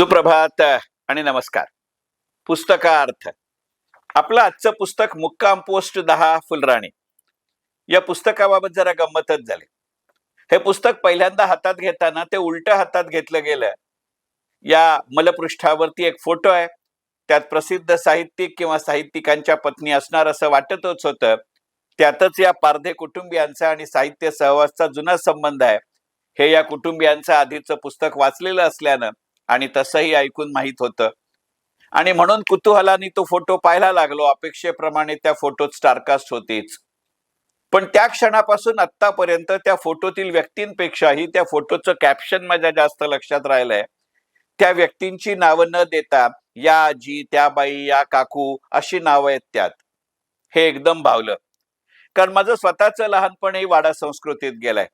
सुप्रभात आणि नमस्कार. पुस्तकार्थ. आपलं आजचं पुस्तक मुक्काम पोस्ट दहा फुलराणी. या पुस्तकाबाबत जरा गंमतच झाली. हे पुस्तक पहिल्यांदा हातात घेताना ते उलट हातात घेतलं गेलं. या मलपृष्ठावरती एक फोटो आहे. त्यात प्रसिद्ध साहित्यिक किंवा साहित्यिकांच्या पत्नी असणार असं वाटतच होतं. त्यातच या पारधे कुटुंबियांचा आणि साहित्य सहवासचा जुना संबंध आहे. हे या कुटुंबियांचं आधीचं पुस्तक वाचलेलं असल्यानं आणि तसंही ऐकून माहीत होतं. आणि म्हणून कुतूहलाने तो फोटो पाहायला लागलो. अपेक्षेप्रमाणे त्या फोटोत स्टारकास्ट होतीच. पण त्या क्षणापासून आतापर्यंत त्या फोटोतील व्यक्तींपेक्षाही त्या फोटोचं कॅप्शन माझ्या जास्त लक्षात राहिलंय. त्या व्यक्तींची नावं न देता या आजी त्या बाई या काकू अशी नावं आहेत त्यात. हे एकदम भावलं. कारण माझं स्वतःचं लहानपणही वाडा संस्कृतीत गेलंय.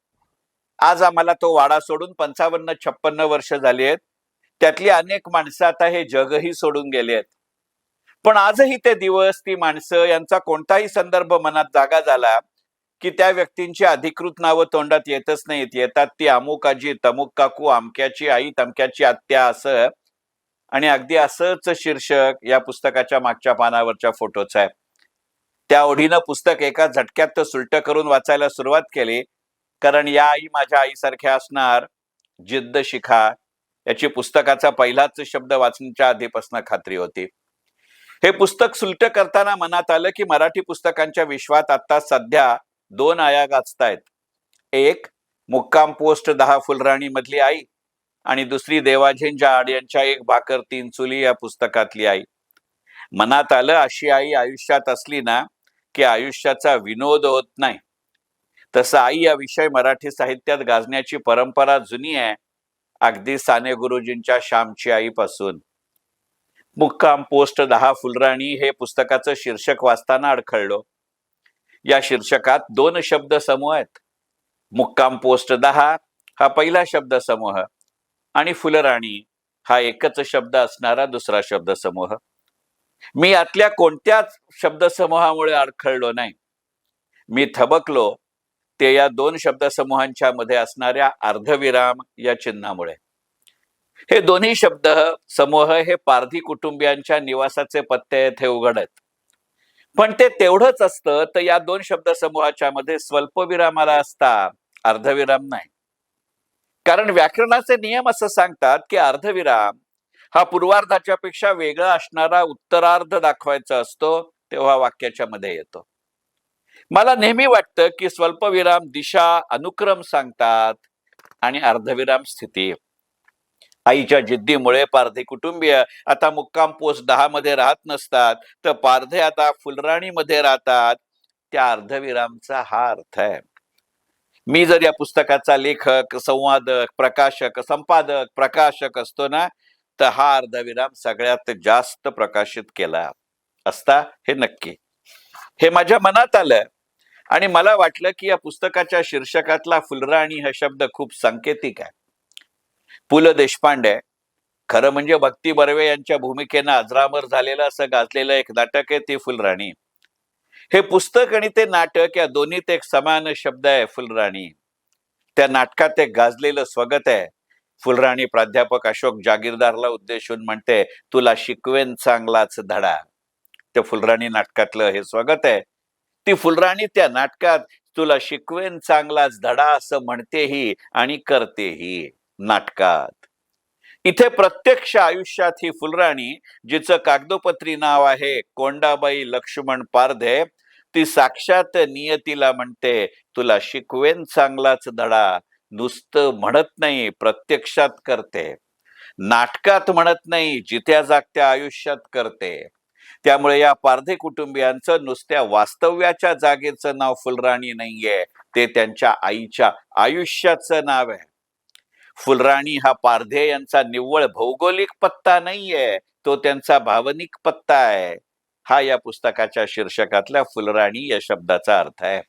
आज आम्हाला तो वाडा सोडून पंचावन्न छप्पन्न वर्ष झाली आहेत. त्यातली अनेक माणसं आता हे जगही सोडून गेले आहेत. पण आजही ते दिवस ती माणसं यांचा कोणताही संदर्भ मनात जागा झाला की त्या व्यक्तींची अधिकृत नावं तोंडात येतच नाहीत. येतात ती अमुक आजी तमुक काकू अमक्याची आई तमक्याची आत्या असं. आणि अगदी असंच शीर्षक या पुस्तकाच्या मागच्या पानावरच्या फोटोच आहे. त्या ओढीनं पुस्तक एका झटक्यात तर सुलट करून वाचायला सुरुवात केली. कारण या आई माझ्या आईसारख्या असणार. जिद्द शिखा. याची पुस्तकाचा पहिलाच शब्द वाचण्याच्या आधीपासून खात्री होती. हे पुस्तक सुलट करताना मनात आलं की मराठी पुस्तकांच्या विश्वात आता सध्या दोन आया गाजतायत. एक मुक्काम पोस्ट दहा फुलराणी मधली आई आणि दुसरी देवाजींच्या आड यांच्या एक भाकर तीन चुली या पुस्तकातली आई. मनात आलं अशी आई आयुष्यात असली ना की आयुष्याचा विनोद होत नाही. तसं आई या विषय मराठी साहित्यात गाजण्याची परंपरा जुनी आहे अगदी साने गुरुजींच्या श्यामची आईपासून. मुक्काम पोस्ट दहा फुलराणी हे पुस्तकाचं शीर्षक वाचताना अडखळलो. या शीर्षकात दोन शब्द समूह आहेत. मुक्काम पोस्ट दहा हा पहिला शब्द समूह आणि फुलराणी हा एकच शब्द असणारा दुसरा शब्द समूह. मी यातल्या कोणत्याच शब्दसमूहामुळे अडखळलो नाही. मी थबकलो ते या दोन शब्दसमूहांच्या मध्ये असणाऱ्या अर्धविराम या चिन्हामुळे. हे दोन्ही शब्द समूह हे पारधी कुटुंबियांच्या निवासाचे पत्ते आहेत हे उघड आहेत पण ते तेवढंच असतं तर या दोन शब्द समूहाच्या मध्ये स्वल्पविरामाला असता अर्धविराम नाही. कारण व्याकरणाचे नियम असं सांगतात की अर्धविराम हा पूर्वार्धाच्या पेक्षा वेगळा असणारा उत्तरार्ध दाखवायचा असतो तेव्हा वाक्याच्या मध्ये येतो. मला नेहमी वाटतं की स्वल्पविराम दिशा अनुक्रम सांगतात आणि अर्धविराम स्थिती. आईच्या जिद्दीमुळे पारधे कुटुंबीय आता मुक्काम पोस्ट दहा मध्ये राहत नसतात तर पारधे आता फुलराणी मध्ये राहतात. त्या अर्धविरामचा हा अर्थ आहे. मी जर या पुस्तकाचा लेखक संवादक प्रकाशक संपादक प्रकाशक असतो ना तर हा अर्धविराम सगळ्यात जास्त प्रकाशित केला असता हे नक्की. हे माझ्या मनात आलं. आणि मला वाटलं की या पुस्तकाच्या शीर्षकातला फुलराणी हा शब्द खूप सांकेतिक आहे. पु ल देशपांडे खरं म्हणजे भक्ती बर्वे यांच्या भूमिकेनं अजरामर झालेलं असं गाजलेलं एक नाटक आहे ती फुलराणी. हे पुस्तक आणि ते नाटक या दोन्हीत एक समान शब्द आहे फुलराणी. त्या नाटकात एक गाजलेलं स्वागत आहे. फुलराणी प्राध्यापक अशोक जागीरदारला उद्देशून म्हणते तुला शिकवेन चांगलाच धडा. त्या फुलराणी नाटकातलं हे स्वागत आहे. ती फुलराणी त्या नाटकात तुला शिकवेन चांगलाच धडा असं म्हणतेही आणि करतेही नाटकात. इथे प्रत्यक्ष आयुष्यात ही फुलराणी जिचं कागदोपत्री नाव आहे कोंडाबाई लक्ष्मण पारधे ती साक्षात नियतीला म्हणते तुला शिकवेन चांगलाच धडा नुसतं म्हणत नाही प्रत्यक्षात करते. नाटकात म्हणत नाही जित्या जागत्या आयुष्यात करते. त्यामुळे या पारधे कुटुंबियांचं नुसत्या वास्तव्याच्या जागेचं नाव फुलराणी नाहीये. ते त्यांच्या आईच्या आयुष्याचं नाव आहे. फुलराणी हा पारधे यांचा निव्वळ भौगोलिक पत्ता नाहीये. तो त्यांचा भावनिक पत्ता आहे. हा या पुस्तकाच्या शीर्षकातल्या फुलराणी या शब्दाचा अर्थ आहे.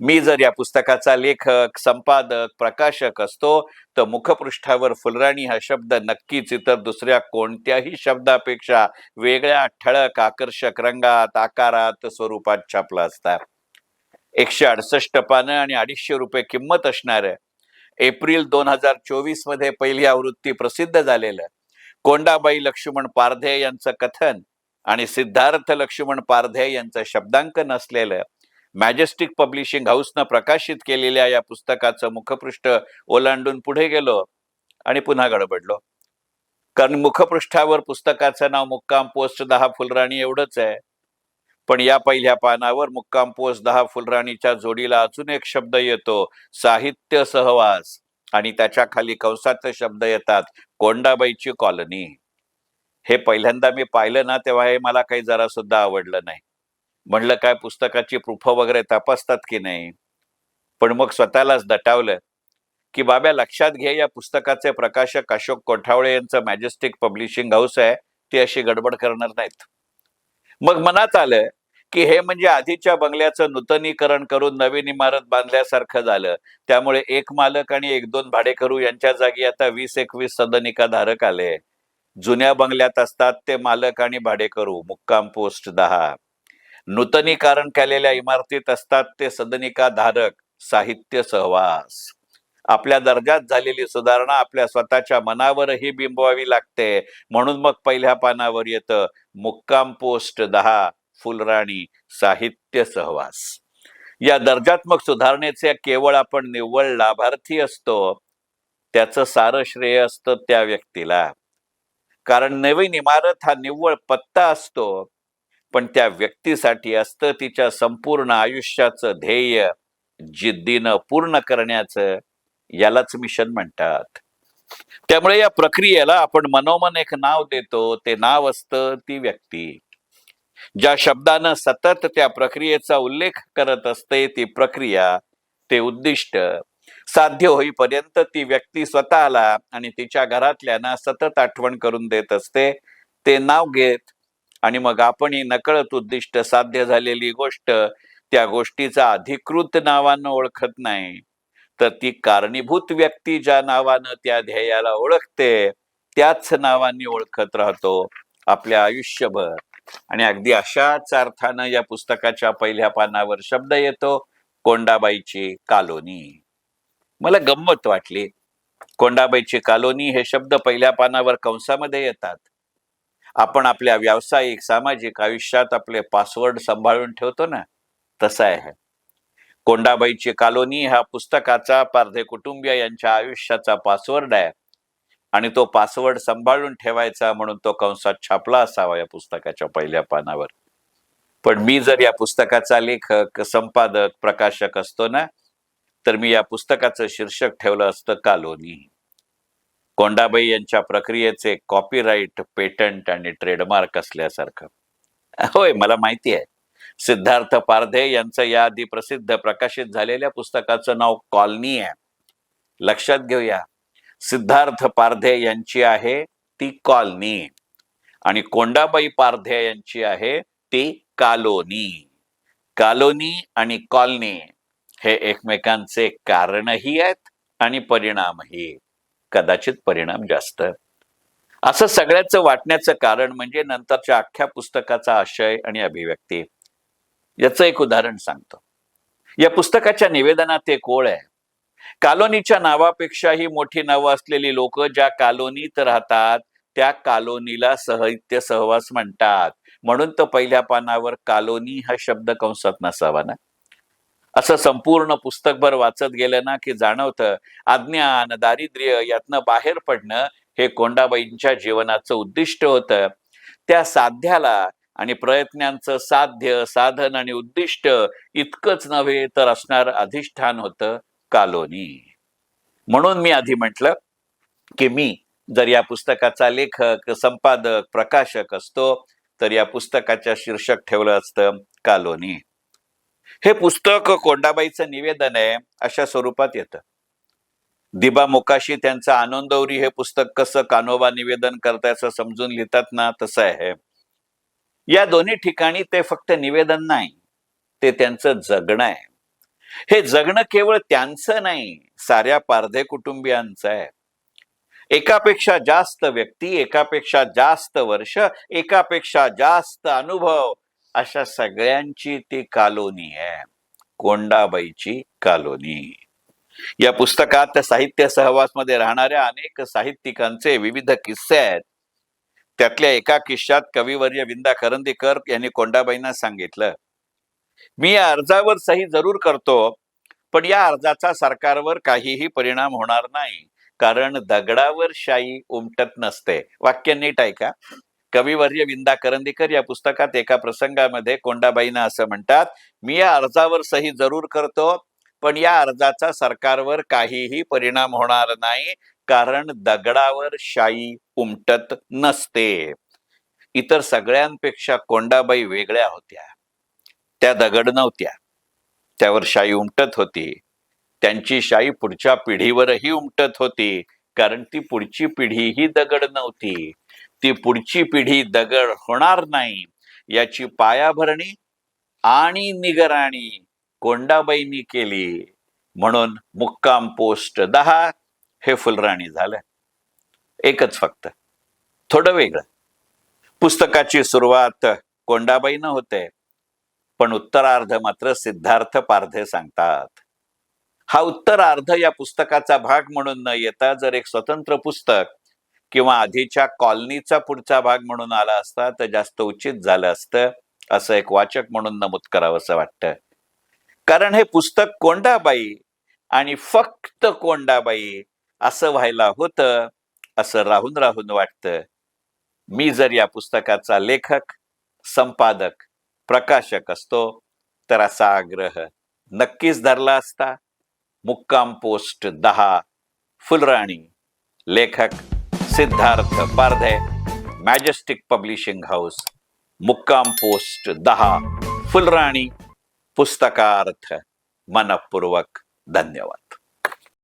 मी जर या पुस्तकाचा लेखक संपादक प्रकाशक असतो तर मुखपृष्ठावर फुलराणी हा शब्द नक्कीच इतर दुसऱ्या कोणत्याही शब्दापेक्षा वेगळ्या ठळक आकर्षक रंगात आकारात स्वरूपात छापला असता. एकशे अडसष्ट पानं आणि अडीचशे रुपये किंमत असणार एप्रिल दोन हजार चोवीसमध्ये पहिली आवृत्ती प्रसिद्ध झालेलं. कोंडाबाई लक्ष्मण पारधे यांचं कथन आणि सिद्धार्थ लक्ष्मण पारधे यांचं शब्दांकन असलेलं. मॅजेस्टिक पब्लिशिंग हाऊसनं प्रकाशित केलेल्या या पुस्तकाचं मुखपृष्ठ ओलांडून पुढे गेलो आणि पुन्हा गडबडलो. कारण मुखपृष्ठावर पुस्तकाचं नाव मुक्काम पोस्ट दहा फुलराणी एवढंच आहे. पण या पहिल्या पानावर मुक्काम पोस्ट दहा फुलराणीच्या जोडीला अजून एक शब्द येतो साहित्य सहवास. आणि त्याच्याखाली कंसाचे शब्द येतात कोंडाबाईची कॉलनी. हे पहिल्यांदा मी पाहिलं ना तेव्हा हे मला काही जरा सुद्धा आवडलं नाही. म्हणलं काय पुस्तकाची प्रूफ वगैरे तपासतात की नाही? पण मग स्वतःलाच दटावलं की बाब्या लक्षात घे या पुस्तकाचे प्रकाशक अशोक कोठावळे यांचं मॅजेस्टिक पब्लिशिंग हाऊस आहे ते अशी गडबड करणार नाहीत. मग मनात आलं की हे म्हणजे आधीच्या बंगल्याचं नूतनीकरण करून नवीन इमारत बांधल्यासारखं झालं. त्यामुळे एक मालक आणि एक दोन भाडेकरू यांच्या जागी आता वीस एकवीस सदनिका धारक आले. जुन्या बंगल्यात असतात ते मालक आणि भाडेकरू मुक्काम पोस्ट दहा. नूतनीकरण केलेल्या इमारतीत असतात ते सदनिका धारक साहित्य सहवास. आपल्या दर्जात झालेली सुधारणा आपल्या स्वतःच्या मनावरही बिंबवावी लागते. म्हणून मग पहिल्या पानावर येतं मुक्काम पोस्ट दहा फुलराणी साहित्य सहवास. या दर्जात्मक सुधारणेचे केवळ आपण निव्वळ लाभार्थी असतो त्याचं सारं श्रेय असतं त्या व्यक्तीला. कारण नवीन इमारत हा निव्वळ पत्ता असतो. पण त्या व्यक्तीसाठी असतं तिच्या संपूर्ण आयुष्याचं ध्येय जिद्दीनं पूर्ण करण्याचं यालाच मिशन म्हणतात. त्यामुळे या प्रक्रियेला आपण मनोमन एक नाव देतो ते नाव असतं ती व्यक्ती. ज्या शब्दानं सतत त्या प्रक्रियेचा उल्लेख करत असते ती प्रक्रिया ते उद्दिष्ट साध्य होईपर्यंत ती व्यक्ती स्वतःला आणि तिच्या घरातल्यांना सतत आठवण करून देत असते. ते नाव घेत आणि मग आपण ही नकळत उद्दिष्ट साध्य झालेली गोष्ट त्या गोष्टीचा अधिकृत नावानं ओळखत नाही. तर ती कारणीभूत व्यक्ती ज्या नावानं त्या ध्येयाला ओळखते त्याच नावाने ओळखत राहतो आपल्या आयुष्यभर. आणि अगदी अशाच अर्थानं या पुस्तकाच्या पहिल्या पानावर शब्द येतो कोंडाबाईची कालोनी. मला गंमत वाटली. कोंडाबाईची कालोनी हे शब्द पहिल्या पानावर कंसामध्ये येतात. आपण आपल्या व्यावसायिक सामाजिक आयुष्यात आपले पासवर्ड सांभाळून ठेवतो ना तसं आहे. कोंडाबाईची कालोनी हा पुस्तकाचा पारधे कुटुंबीय यांच्या आयुष्याचा पासवर्ड आहे. आणि तो पासवर्ड सांभाळून ठेवायचा म्हणून तो कंसात छापला असावा या पुस्तकाच्या पहिल्या पानावर. पण मी जर या पुस्तकाचा लेखक संपादक प्रकाशक असतो ना तर मी या पुस्तकाचं शीर्षक ठेवलं असतं कालोनी. कोंडाबाई यांच्या प्रक्रियेचे कॉपीराईट पेटंट आणि ट्रेडमार्क असल्यासारखं. होय मला माहिती आहे. सिद्धार्थ पारधे यांचं याआधी प्रसिद्ध प्रकाशित झालेल्या पुस्तकाचं नाव कॉलनी आहे. लक्षात घेऊया. सिद्धार्थ पारधे यांची आहे ती कॉलनी आणि कोंडाबाई पारधे यांची आहे ती कालोनी. कालोनी आणि कॉलनी हे एकमेकांचे कारणही आहेत आणि परिणामही. कदाचित परिणाम जास्त. असं सगळ्याचं वाटण्याचं कारण म्हणजे नंतरच्या अख्ख्या पुस्तकाचा आशय आणि अभिव्यक्ती. याचं एक उदाहरण सांगतो. या पुस्तकाच्या निवेदनात एक ओळ आहे. कालोनीच्या नावापेक्षाही मोठी नावं असलेली लोक ज्या कालोनीत राहतात त्या कालोनीला साहित्य सहवास म्हणतात. म्हणून तर पहिल्या पानावर कालोनी हा शब्द कंसात नसावा ना? असं संपूर्ण पुस्तकभर वाचत गेलं ना की जाणवतं अज्ञान दारिद्र्य यातनं बाहेर पडणं हे कोंडाबाईंच्या जीवनाचं उद्दिष्ट होतं. त्या साध्याला आणि प्रयत्नांचं साध्य साधन आणि उद्दिष्ट इतकंच नव्हे तर असणार अधिष्ठान होतं कालोनी. म्हणून मी आधी म्हटलं की मी जर या पुस्तकाचा लेखक संपादक प्रकाशक असतो तर या पुस्तकाच्या शीर्षक ठेवलं असतं कालोनी. हे पुस्तक कोंडाबाईचं निवेदन आहे अशा स्वरूपात येतं. दिबा मोकाशी त्यांचं आनंदौरी हे पुस्तक कसं कानोबा निवेदन करतायचं समजून लिहितात ना तसं आहे. या दोन्ही ठिकाणी ते फक्त निवेदन नाही ते त्यांचं जगणं आहे. हे जगणं केवळ त्यांचं नाही साऱ्या पारधे कुटुंबियांचं आहे. एकापेक्षा जास्त व्यक्ती एकापेक्षा जास्त वर्ष एकापेक्षा जास्त अनुभव अशा सगळ्यांची ती कालोनी आहे. कोंडाबाईची कालोनी. या पुस्तकात साहित्य सहवासमध्ये राहणाऱ्या अनेक साहित्यिकांचे विविध किस्से आहेत. त्यातल्या एका किस्सात कविवर्य विंदा करंदीकर यांनी कोंडाबाईंना सांगितलं मी या अर्जावर सही जरूर करतो पण या अर्जाचा सरकारवर काहीही परिणाम होणार नाही. कारण दगडावर शाई उमटत नसते. वाक्य नीट ऐका कविवर्य विंदा करंदीकर या पुस्तकात एका प्रसंगामध्ये कोंडाबाईंना असं म्हणतात मी या अर्जावर सही जरूर करतो पण या अर्जाचा सरकारवर काहीही परिणाम होणार नाही कारण दगडावर शाई उमटत नसते. इतर सगळ्यांपेक्षा कोंडाबाई वेगळ्या होत्या. त्या दगड नव्हत्या. त्यावर शाई उमटत होती. त्यांची शाई पुढच्या पिढीवरही उमटत होती कारण ती पुढची पिढी ही दगड नव्हती. ती पुढची पिढी दगड होणार नाही. याची पायाभरणी आणि निगराणी कोंडाबाईंनी केली. म्हणून मुक्काम पोस्ट दहा हे फुलराणी झालं. एकच फक्त. थोडं वेगळं. पुस्तकाची सुरुवात कोंडाबाईनं होते. पण उत्तरार्ध मात्र सिद्धार्थ पारधे सांगतात. हा उत्तरार्ध या पुस्तकाचा भाग म्हणून न येता जर एक स्वतंत्र पुस्तक किंवा आधीच्या कॉलनीचा पुढचा भाग म्हणून आला असता तर जास्त उचित झालं असतं असं एक वाचक म्हणून नमूद करावं असं वाटतं. कारण हे पुस्तक कोंडाबाई आणि फक्त कोंडाबाई असं व्हायला होतं असं राहून राहून वाटतं. मी जर या पुस्तकाचा लेखक संपादक प्रकाशक असतो तर असा आग्रह नक्कीच धरला असता. मुक्काम पोस्ट दहा फुलराणी लेखक Siddharth Pardhe majestic publishing house मुक्काम पोस्ट दहा फुलराणी पुस्तकार्थ मनपूर्वक धन्यवाद।